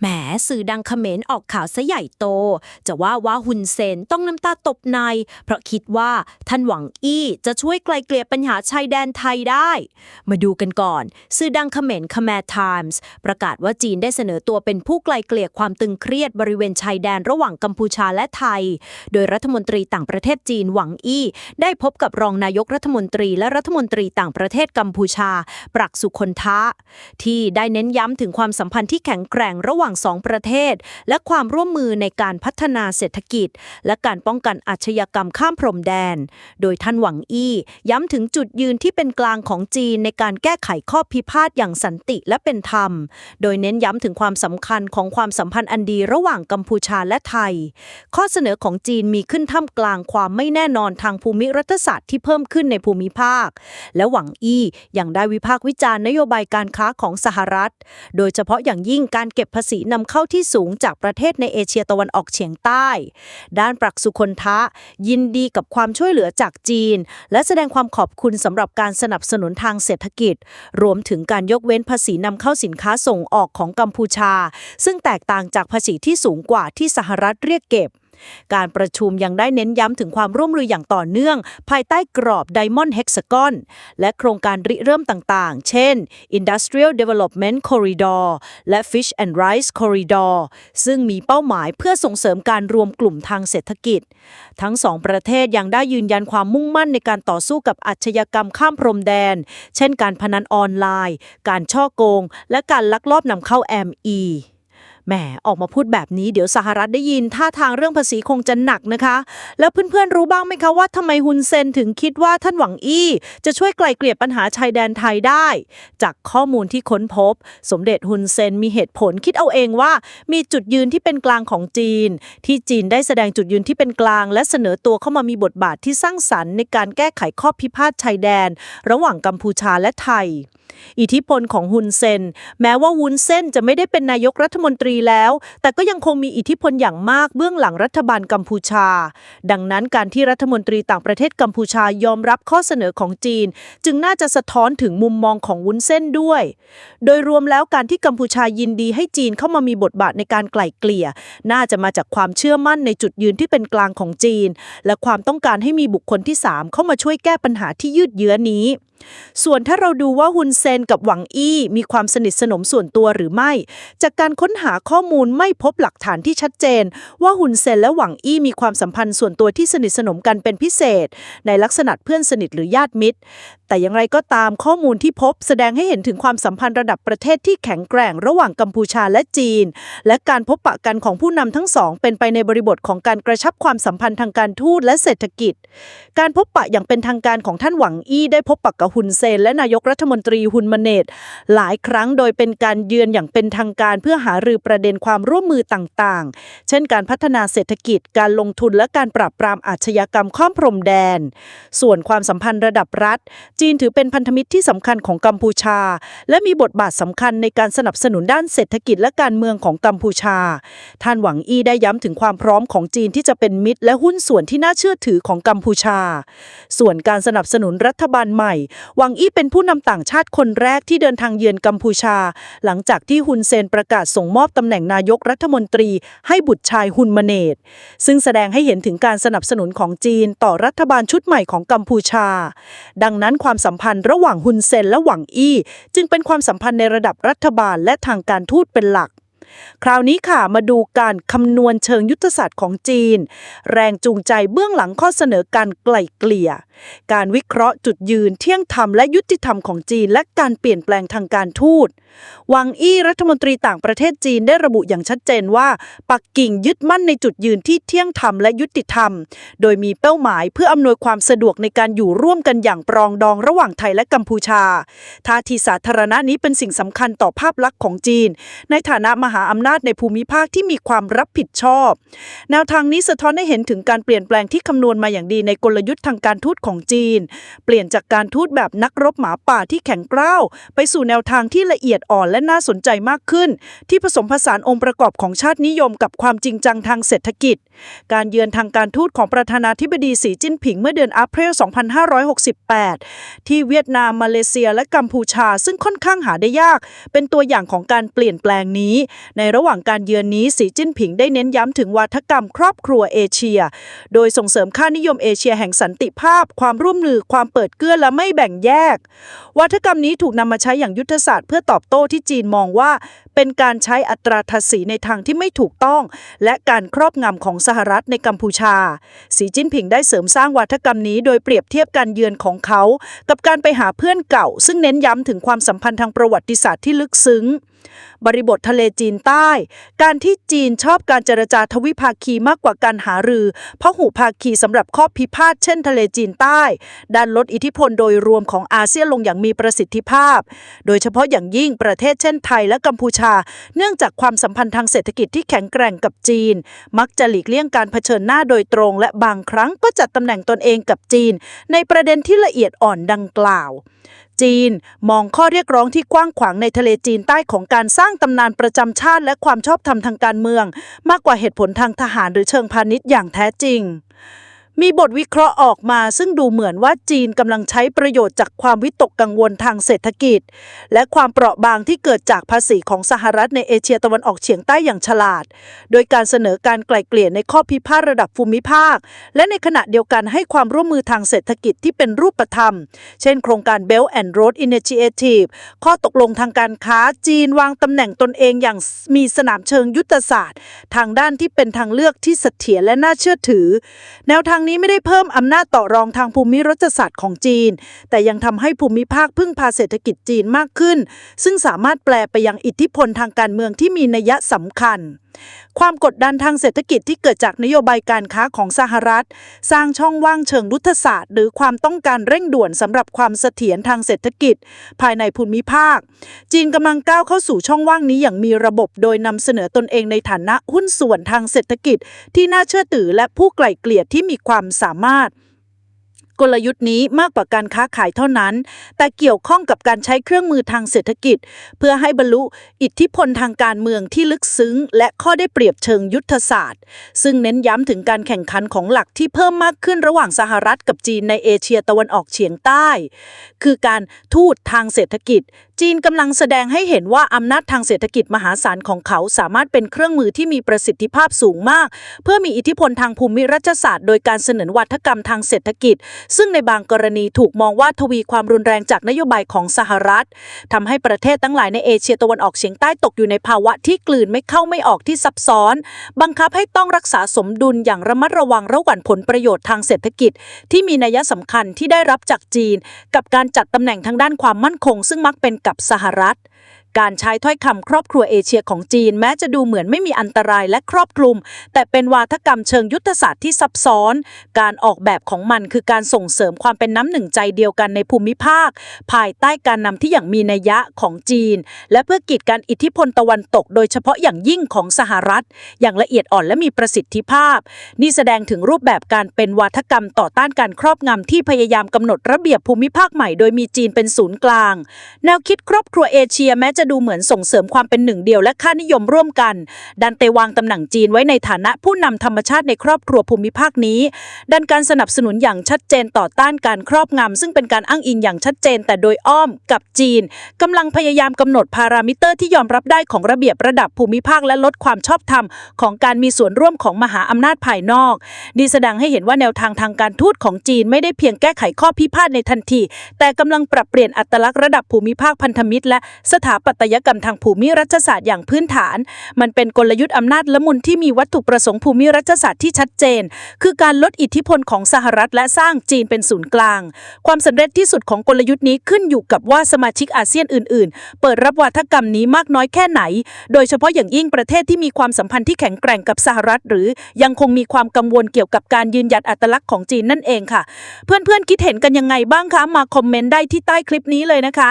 แหม สื่อดังเขมรออกข่าวซะใหญ่โต จะว่าว่าฮุนเซนต้องน้ำตาตบใน เพราะคิดว่าท่านหวังอี้จะช่วยไกลเกลี่ยปัญหาชายแดนไทยได้ มาดูกันก่อน สื่อดังเขมร Khmer Times ประกาศว่าจีนได้เสนอตัวเป็นผู้ไกลเกลี่ยความตึงเครียดบริเวณชายแดนระหว่างกัมพูชาและไทย โดยรัฐมนตรีต่างประเทศจีนหวังอี้ ได้พบกับรองนายกรัฐมนตรีและรัฐมนตรีต่างประเทศกัมพูชา ปรักสุคนทะ ที่ได้เน้นย้ำถึงความสัมพันธ์ที่แข็งแกร่งระหว่างสองประเทศ และความร่วมมือในการพัฒนาเศรษฐกิจ และการป้องกันอาชญากรรมข้ามพรมแดน โดยท่านหวังอี้ย้ำถึงจุดยืนที่เป็นกลางของจีนในการแก้ไขข้อพิพาทอย่างสันติและเป็นธรรม โดยเน้นย้ำถึงความสำคัญของความสัมพันธ์อันดีระหว่างกัมพูชาและไทย ข้อเสนอของจีนมีขึ้นท่ามกลางความไม่แน่นอนทางภูมิรัฐศาสตร์ที่เพิ่มขึ้นในภูมิภาค และหวังอี้ยังได้วิพากษ์วิจารณ์นโยบายการค้าของสหรัฐ โดยเฉพาะอย่างยิ่งการเก็บภาษีนำเข้าที่สูงจากประเทศในเอเชียตะวันออกเฉียงใต้ ด้านปรักสุคนทะ ยินดีกับความช่วยเหลือจากจีน และแสดงความขอบคุณสำหรับการสนับสนุนทางเศรษฐกิจ รวมถึงการยกเว้นภาษีนำเข้าสินค้าส่งออกของกัมพูชา ซึ่งแตกต่างจากภาษีที่สูงกว่าที่สหรัฐเรียกเก็บ การประชุมยังได้เน้นย้ำถึงความร่วมมืออย่างต่อเนื่อง ภายใต้กรอบ Diamond Hexagon และโครงการริเริ่มต่างๆ เช่น Industrial Development Corridor และ Fish and Rice Corridor ซึ่งมีเป้าหมายเพื่อส่งเสริมการรวมกลุ่มทางเศรษฐกิจ ทั้งสองประเทศยังได้ยืนยันความมุ่งมั่นในการต่อสู้กับอาชญากรรมข้ามพรมแดน เช่นการพนันออนไลน์ การช่อโกง และการลักลอบนำเข้า ME แหมออกมาพูดแบบนี้เดี๋ยวสหรัฐได้ยินท่าทางเรื่องภาษีคงจะหนักนะคะ แล้วเพื่อนๆรู้บ้างไหมคะว่าทำไมฮุนเซนถึงคิดว่าท่านหวังอี้ จะช่วยไกลเกลี่ยปัญหาชายแดนไทยได้ จากข้อมูลที่ค้นพบ สมเด็จฮุนเซนมีเหตุผลคิดเอาเองว่า มีจุดยืนที่เป็นกลางของจีน ที่จีนได้แสดงจุดยืนที่เป็นกลาง และเสนอตัวเข้ามามีบทบาทที่สร้างสรรค์ในการแก้ไขข้อพิพาทชายแดน ระหว่างกัมพูชาและไทย อิทธิพลของฮุนเซน แม้ว่าวุนเซนจะไม่ได้เป็นนายกรัฐมนตรีแล้ว แต่ก็ยังคงมีอิทธิพลอย่างมากเบื้องหลังรัฐบาลกัมพูชา ดังนั้นการที่รัฐมนตรีต่างประเทศกัมพูชายอมรับข้อเสนอของจีน จึงน่าจะสะท้อนถึงมุมมองของวุ้นเซนด้วย โดยรวมแล้วการที่กัมพูชายินดีให้จีนเข้ามามีบทบาทในการไกล่เกลี่ย น่าจะมาจากความเชื่อมั่นในจุดยืนที่เป็นกลางของจีน และความต้องการให้มีบุคคลที่ 3 เข้ามาช่วยแก้ปัญหาที่ยืดเยื้อนี้ ส่วนถ้าเราดูว่าฮุนเซนกับหวังอี้มีความสนิทสนมส่วนตัวหรือไม่ จากการค้นหาข้อมูลไม่พบหลักฐานที่ชัดเจน ว่าฮุนเซนและหวังอี้มีความสัมพันธ์ส่วนตัวที่สนิทสนมกันเป็นพิเศษ ในลักษณะเพื่อนสนิทหรือญาติมิตร แต่อย่างไรก็ตามข้อมูลที่พบแสดงให้เห็นถึงความสัมพันธ์ระดับประเทศที่แข็งแกร่งระหว่างกัมพูชาและจีน และการพบปะกันของผู้นำทั้งสอง เป็นไปในบริบทของการกระชับความสัมพันธ์ทางการทูตและเศรษฐกิจ การพบปะอย่างเป็นทางการของท่านหวังอี้ได้พบปะกับฮุนเซน และนายกรัฐมนตรีฮุนมาเนตหลายครั้งโดยเป็นการเยือนอย่างเป็นทางการเพื่อหารือประเด็นความร่วมมือต่างๆ เช่นการพัฒนาเศรษฐกิจการลงทุนและการปราบปรามอาชญากรรมข้ามพรมแดน ส่วนความสัมพันธ์ระดับรัฐ จีนถือเป็นพันธมิตรที่สำคัญของกัมพูชา และมีบทบาทสำคัญในการสนับสนุนด้านเศรษฐกิจและการเมืองของกัมพูชา ท่านหวังอี้ได้ย้ำถึงความพร้อมของจีนที่จะเป็นมิตร และหุ้นส่วนที่น่าเชื่อถือของกัมพูชา ส่วนการสนับสนุนรัฐบาลใหม่หวังอี้เป็นผู้นำต่างชาติคนแรกที่เดินทางเยือนกัมพูชา หลังจากที่ฮุนเซนประกาศส่งมอบตำแหน่งนายกรัฐมนตรี ให้บุตรชายฮุนมเนตซึ่งแสดงให้เห็นถึงการสนับสนุนของจีนต่อรัฐบาลชุดใหม่ของกัมพูชา ดังนั้นความสัมพันธ์ระหว่างฮุนเซนและหวังอี้ จึงเป็นความสัมพันธ์ในระดับรัฐบาลและทางการทูตเป็นหลัก คราวนี้ค่ะมาดูการคำนวณเชิงยุทธศาสตร์ของจีน แรงจูงใจเบื้องหลังข้อเสนอการไกล่เกลี่ย การวิเคราะห์จุดยืนเที่ยงธรรมและยุติธรรมของจีน และการเปลี่ยนแปลงทางการทูตหวังอี้รัฐมนตรีต่างประเทศจีนได้ระบุอย่างชัดเจนว่า ปักกิ่งยึดมั่นในจุดยืนที่เที่ยงธรรมและยุติธรรม โดยมีเป้าหมายเพื่ออำนวยความสะดวกในการอยู่ร่วมกันอย่างปรองดองระหว่างไทยและกัมพูชาท่าทีสาธารณะนี้เป็นสิ่งสำคัญต่อภาพลักษณ์ของจีน ในฐานะมหาาอำนาจในภูมิภาคที่มีความรับผิดชอบ แนวทางนี้สะท้อนให้เห็นถึงการเปลี่ยนแปลงที่คำนวณมาอย่างดีในกลยุทธ์ทางการทูตของจีน เปลี่ยนจากการทูตแบบนักรบหมาป่าที่แข็งกร้าว ไปสู่แนวทางที่ละเอียดอ่อนและน่าสนใจมากขึ้น ที่ผสมผสานองค์ประกอบของชาตินิยมกับความจริงจังทางเศรษฐกิจ การเยือนทางการทูตของประธานาธิบดีสีจิ้นผิงเมื่อเดือนอัพเ l 2568 ที่เวียดนามมาเลเซียและกัมพูชา ซึ่งค่อนข้างหาได้ยาก เป็นตัวอย่างของการเปลี่ยนแปลงนี้ในระหว่างการเยือนนี้สีจิ้นผิงได้เน้นย้ำถึงวาทกรรมครอบครัวเอเชีย โดยส่งเสริมค่านิยมเอเชียแห่งสันติภาพ ความร่วมมือความเปิดเกื้อและไม่แบ่งแยกวัฒกรรมนี้ถูกนำมาใช้อย่างยุทธศาสตร์เพื่อตอบโต้ที่จีนมองว่าเป็นการใช้อัตราภาษีในทางที่ไม่ถูกต้อง และการครอบงำของสหรัฐในกัมพูชา สีจิ้นผิงได้เสริมสร้างวัฒกรรมนี้ โดยเปรียบเทียบการเยือนของเขา กับการไปหาเพื่อนเก่า ซึ่งเน้นย้ำถึงความสัมพันธ์ทางประวัติศาสตร์ที่ลึกซึ้งบริบททะเลจีนใต้ การที่จีนชอบการเจรจาทวิภาคีมากกว่าการหารือ เพราะหูภาคีสำหรับข้อพิพาทเช่นทะเลจีนใต้ ดันลดอิทธิพลโดยรวมของอาเซียนลงอย่างมีประสิทธิภาพ โดยเฉพาะอย่างยิ่งประเทศเช่นไทยและกัมพูชา เนื่องจากความสัมพันธ์ทางเศรษฐกิจที่แข็งแกร่งกับจีน มักจะหลีกเลี่ยงการเผชิญหน้าโดยตรง และบางครั้งก็จัดตำแหน่งตนเองกับจีน ในประเด็นที่ละเอียดอ่อนดังกล่าว จีนมองข้อเรียกร้องที่กว้างขวางในทะเลจีนใต้ของการสร้างตำนานประจำชาติ และความชอบธรรมทางการเมือง มากกว่าเหตุผลทางทหารหรือเชิงพาณิชย์อย่างแท้จริง มีบทวิเคราะห์ออกมาซึ่งดูเหมือนว่าจีนกำลังใช้ประโยชน์จากความวิตกกังวลทางเศรษฐกิจ และความเปราะบางที่เกิดจากภาษีของสหรัฐในเอเชียตะวันออกเฉียงใต้อย่างฉลาด โดยการเสนอการไกล่เกลี่ยในข้อพิพาทระดับภูมิภาค และในขณะเดียวกันให้ความร่วมมือทางเศรษฐกิจที่เป็นรูปธรรม เช่นโครงการ Belt and Road Initiative ข้อตกลงทางการค้าจีนวางตำแหน่งตนเองอย่างมีสนามเชิงยุทธศาสตร์ ทางด้านที่เป็นทางเลือกที่เสถียรและน่าเชื่อถือ แนวทางนี้ไม่ได้เพิ่มอำนาจต่อรองทางภูมิรัฐศาสตร์ของจีน แต่ยังทำให้ภูมิภาคพึ่งพาเศรษฐกิจจีนมากขึ้น ซึ่งสามารถแปลไปยังอิทธิพลทางการเมืองที่มีนัยสำคัญความกดดันทางเศรษฐกิจที่เกิดจากนโยบายการค้าของสหรัฐ สร้างช่องว่างเชิงยุทธศาสตร์ หรือความต้องการเร่งด่วนสำหรับความเสถียรทางเศรษฐกิจ ภายในภูมิภาค จีนกำลังก้าวเข้าสู่ช่องว่างนี้อย่างมีระบบโดยนำเสนอตนเองในฐานะหุ้นส่วนทางเศรษฐกิจ ที่น่าเชื่อถือและผู้ไกล่เกลี่ยที่มีความสามารถ กลยุทธ์นี้มากกว่าการค้าขายเท่านั้น แต่เกี่ยวข้องกับการใช้เครื่องมือทางเศรษฐกิจ เพื่อให้บรรลุอิทธิพลทางการเมืองที่ลึกซึ้ง และข้อได้เปรียบเชิงยุทธศาสตร์ ซึ่งเน้นย้ำถึงการแข่งขันของหลักที่เพิ่มมากขึ้นระหว่างสหรัฐกับจีนในเอเชียตะวันออกเฉียงใต้ คือการทูตทางเศรษฐกิจ จีนกำลังแสดงให้เห็นว่าอำนาจทางเศรษฐกิจมหาศาลของเขาสามารถเป็นเครื่องมือที่มีประสิทธิภาพสูงมาก เพื่อมีอิทธิพลทางภูมิรัฐศาสตร์ โดยการเสนอวัฒกรรมทางเศรษฐกิจซึ่งในบางกรณีถูกมองว่าทวีความรุนแรงจากนโยบายของสหรัฐทำให้ประเทศทั้งหลายในเอเชียตะวันออกเฉียงใต้ตกอยู่ในภาวะที่กลืนไม่เข้าไม่ออกที่ซับซ้อน บังคับให้ต้องรักษาสมดุลอย่างระมัดระวังระหว่างผลประโยชน์ทางเศรษฐกิจ ที่มีนัยสำคัญที่ได้รับจากจีน กับการจัดตำแหน่งทางด้านความมั่นคง ซึ่งมักเป็นกับสหรัฐ การใช้ถ้อยคำครอบครัวเอเชียของจีนแม้จะดูเหมือนไม่มีอันตรายและครอบคลุม แต่เป็นวาทกรรมเชิงยุทธศาสตร์ที่ซับซ้อน การออกแบบของมันคือการส่งเสริมความเป็นน้ำหนึ่งใจเดียวกันในภูมิภาค ภายใต้การนำที่อย่างมีนัยยะของจีน และเพื่อกีดกันอิทธิพลตะวันตก โดยเฉพาะอย่างยิ่งของสหรัฐ อย่างละเอียดอ่อนและมีประสิทธิภาพ นี่แสดงถึงรูปแบบการเป็นวาทกรรมต่อต้านการครอบงำที่พยายามกำหนดระเบียบภูมิภาคใหม่โดยมีจีนเป็นศูนย์กลาง แนวคิดครอบครัวเอเชียแม้จะจะดูเหมือนส่งเสริมความเป็นหนึ่งเดียวและค่านิยมร่วมกัน ดันเตวางตำแหน่งจีนไว้ในฐานะผู้นำธรรมชาติในครอบครัวภูมิภาคนี้ ดันการสนับสนุนอย่างชัดเจนต่อต้านการครอบงำซึ่งเป็นการอ้างอิงอย่างชัดเจน แต่โดยอ้อมกับจีนกำลังพยายามกำหนดพารามิเตอร์ที่ยอมรับได้ของระเบียบระดับภูมิภาคและลดความชอบธรรมของการมีส่วนร่วมของมหาอำนาจภายนอกดีแสดงให้เห็นว่าแนวทางทางการทูตของจีนไม่ได้เพียงแก้ไขข้อพิพาทในทันที แต่กำลังปรับเปลี่ยนอัตลักษณ์ระดับภูมิภาคพันธมิตร และสถาปัตยกรรมทางภูมิรัฐศาสตร์อย่างพื้นฐาน มันเป็นกลยุทธ์อำนาจละมุนที่มีวัตถุประสงค์ภูมิรัฐศาสตร์ที่ชัดเจน คือการลดอิทธิพลของสหรัฐและสร้างจีนเป็นศูนย์กลาง ความสำเร็จที่สุดของกลยุทธ์นี้ขึ้นอยู่กับว่าสมาชิกอาเซียนอื่น ๆ เปิดรับวาทกรรมนี้มากน้อยแค่ไหน โดยเฉพาะอย่างยิ่งประเทศที่มีความสัมพันธ์ที่แข็งแกร่งกับสหรัฐ หรือยังคงมีความกังวลเกี่ยวกับการยืนหยัดอัตลักษณ์ของจีนนั่นเองค่ะ เพื่อนๆคิดเห็นกันยังไงบ้างคะ มาคอมเมนต์ได้ที่ใต้คลิปนี้เลยนะคะ